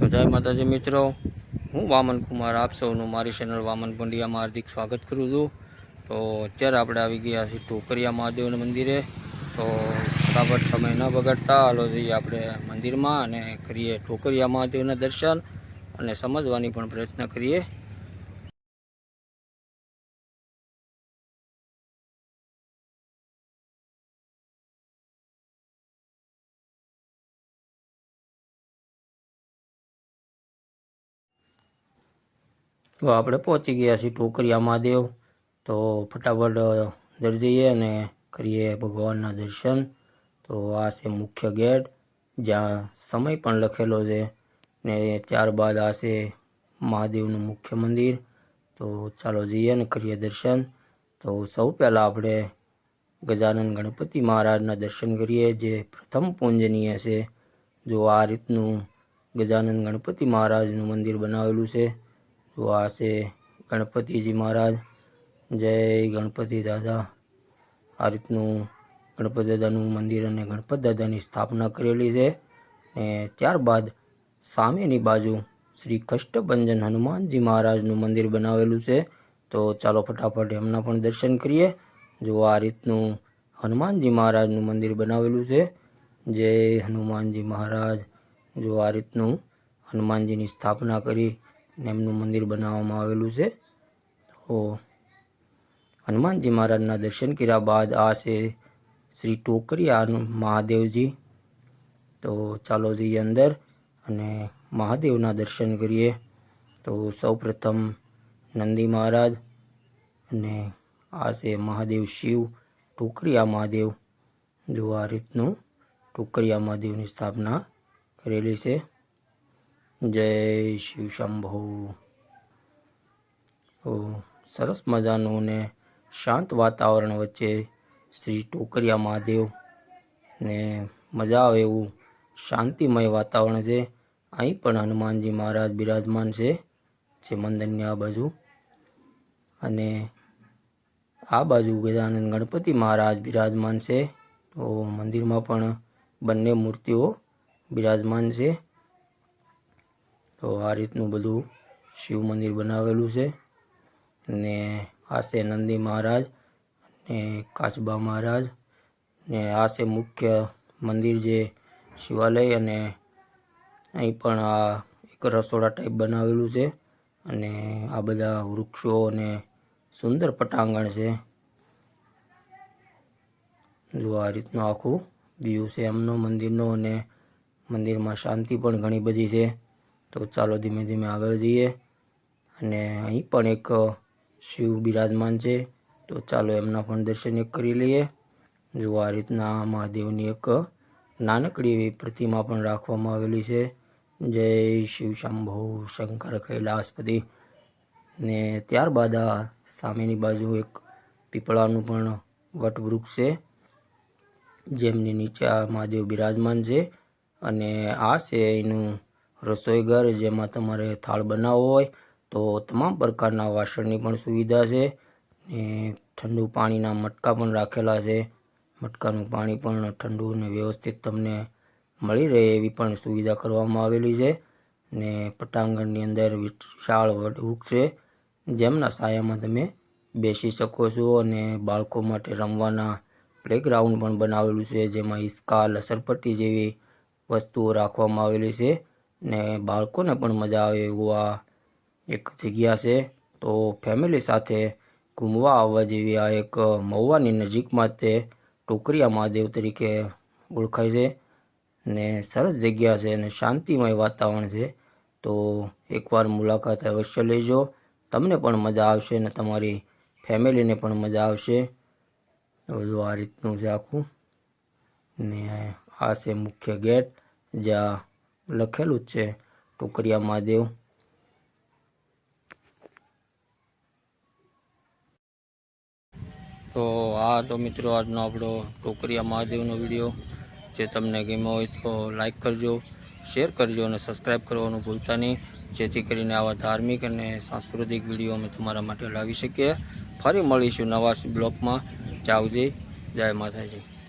તો જય માતાજી મિત્રો. હું વામન કુમાર, આપ સૌનું મારી ચેનલ વામન પંડ્યામાં હાર્દિક સ્વાગત કરું છું. તો અત્યારે આપણે આવી ગયા છીએ ટોકરિયા મહાદેવના મંદિરે. તો ફટાફટ સમય ન બગાડતા, હાલો જઈએ આપણે મંદિરમાં અને કરીએ ટોકરિયા મહાદેવના દર્શન અને સમજવાની પણ પ્રયત્ન કરીએ. તો આપણે પહોંચી ગયા છીએ ટોકરિયા મહાદેવ. તો ફટાફટ અંદર જઈએ અને કરીએ ભગવાનના દર્શન. તો આ છે મુખ્ય ગેટ, જ્યાં સમય પણ લખેલો છે ને ત્યારબાદ આ છે મહાદેવનું મુખ્ય મંદિર. તો ચાલો જઈએ અને કરીએ દર્શન. તો સૌ પહેલાં આપણે ગજાનંદ ગણપતિ મહારાજના દર્શન કરીએ, જે પ્રથમ પૂજનીય છે. જો આ રીતનું ગજાનંદ ગણપતિ મહારાજનું મંદિર બનાવેલું છે તો આ છે ગણપતિજી મહારાજ. જય ગણપતિ દાદા. આ રીતનું ગણપતિ દાદાનું મંદિર અને ગણપતિ દાદાની સ્થાપના કરેલી છે ને ત્યારબાદ સામેની બાજુ શ્રી કષ્ટભંજન હનુમાનજી મહારાજનું મંદિર બનાવેલું છે. તો ચાલો ફટાફટ એમના પણ દર્શન કરીએ. જો આ રીતનું હનુમાનજી મહારાજનું મંદિર બનાવેલું છે. જય હનુમાનજી મહારાજ. જો આ રીતનું હનુમાનજીની સ્થાપના કરી અને એમનું મંદિર બનાવવામાં આવેલું છે. તો હનુમાનજી મહારાજના દર્શન કર્યા બાદ આ છે શ્રી ટોકરિયા મહાદેવજી. તો ચાલો જઈએ અંદર અને મહાદેવના દર્શન કરીએ. તો સૌપ્રથમ નંદી મહારાજ અને આ છે મહાદેવ શિવ, ટોકરિયા મહાદેવ. જો આ રીતનું ટોકરિયા મહાદેવની સ્થાપના કરેલી છે. જય શિવ શંભો. સરસ મજાનું ને શાંત વાતાવરણ વચ્ચે શ્રી ટોકરિયા મહાદેવ ને મજા આવે એવું શાંતિમય વાતાવરણ છે. અહીં પણ હનુમાનજી મહારાજ બિરાજમાન છે, જે મંદિરની આ બાજુ. અને આ બાજુ ગજાનંદ ગણપતિ મહારાજ બિરાજમાન છે. તો મંદિરમાં પણ બંને મૂર્તિઓ બિરાજમાન છે. તો આ રીતનું બધું શિવ મંદિર બનાવેલું છે. ને આ છે નંદી મહારાજ ને કાચબા મહારાજ ને આ મુખ્ય મંદિર જે શિવાલય અને અહીં પણ આ એક રસોડા ટાઈપ બનાવેલું છે. અને આ બધા વૃક્ષો અને સુંદર પટાંગણ છે. જો આ રીતનું આખું વ્યૂ છે એમનો મંદિરનો અને મંદિરમાં શાંતિ પણ ઘણી બધી છે. તો ચાલો ધીમે ધીમે આગળ જઈએ. અને અહીં પણ એક શિવ બિરાજમાન છે. તો ચાલો એમના પણ દર્શન એક કરી લઈએ. જો આ રીતના મહાદેવની એક નાનકડી એવી પ્રતિમા પણ રાખવામાં આવેલી છે. જય શિવ શંભો શંકર કૈલાસપતિ. ને ત્યારબાદ આ સામેની બાજુ એક પીપળાનું પણ વટવૃક્ષ છે. જેમની નીચે આ મહાદેવ બિરાજમાન છે. અને આ છે એનું રસોઈ ઘર જેમાં તમારે થાળ બનાવવો હોય તો તમામ પ્રકારના વાસણની પણ સુવિધા છે ને ઠંડુ પાણીના મટકા પણ રાખેલા છે. મટકાનું પાણી પણ ઠંડુ અને વ્યવસ્થિત તમને મળી રહે એવી પણ સુવિધા કરવામાં આવેલી છે ને પટાંગણની અંદર વિશાળ વૃક્ષ છે. જેમના સાયામાં તમે બેસી શકો છો અને બાળકો માટે રમવાના પ્લેગ્રાઉન્ડ પણ બનાવેલું છે, જેમાં હિસકા, લસરપટ્ટી જેવી વસ્તુઓ રાખવામાં આવેલી છે. ને બાળકોને પણ મજા આવે એવું આ એક જગ્યા છે. તો ફેમિલી સાથે ઘૂમવા આવવા જેવી આ એક મહુવાની નજીકમાં તે ટોકરિયા મહાદેવ તરીકે ઓળખાય છે ને સરસ જગ્યા છે અને શાંતિમય વાતાવરણ છે. તો એકવાર મુલાકાત અવશ્ય લેજો. તમને પણ મજા આવશે અને તમારી ફેમિલીને પણ મજા આવશે. બધું આ રીતનું છે આખું. ને આ છે મુખ્ય ગેટ, જ્યાં લખેલું જ છે. ટોકરિયા મહાદેવ. તો આ તો મિત્રો, આજનો આપણો ટોકરિયા મહાદેવનો વીડિયો જે તમને ગમ્યો હોય તો લાઈક કરજો, શેર કરજો અને સબસ્ક્રાઈબ કરવાનું ભૂલતા નહીં. જેથી કરીને આવા ધાર્મિક અને સાંસ્કૃતિક વીડિયો અમે તમારા માટે લાવી શકીએ. ફરી મળીશું નવા બ્લોગમાં જાવજી જય માતાજી.